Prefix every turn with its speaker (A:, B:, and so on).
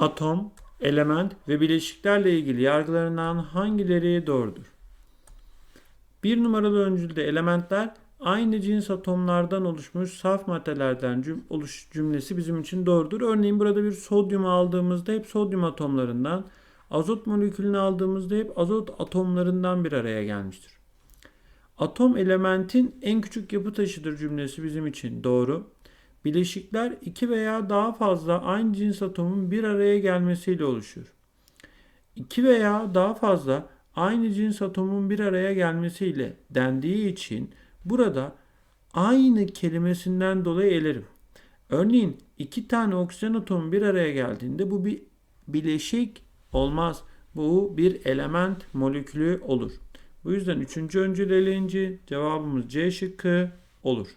A: atom, element ve bileşiklerle ilgili yargılarından hangileri doğrudur? Bir numaralı öncülde elementler aynı cins atomlardan oluşmuş saf maddelerden cüm oluş cümlesi bizim için doğrudur. Örneğin burada bir sodyum aldığımızda hep sodyum atomlarından, azot molekülünü aldığımızda hep azot atomlarından bir araya gelmiştir. Atom elementin en küçük yapı taşıdır cümlesi bizim için doğru. Bileşikler iki veya daha fazla aynı cins atomun bir araya gelmesiyle oluşur. İki veya daha fazla aynı cins atomun bir araya gelmesiyle dendiği için burada aynı kelimesinden dolayı elerim. Örneğin iki tane oksijen atomu bir araya geldiğinde bu bir bileşik olmaz. Bu bir element molekülü olur. Bu yüzden üçüncü öncül eleyince cevabımız C şıkkı olur.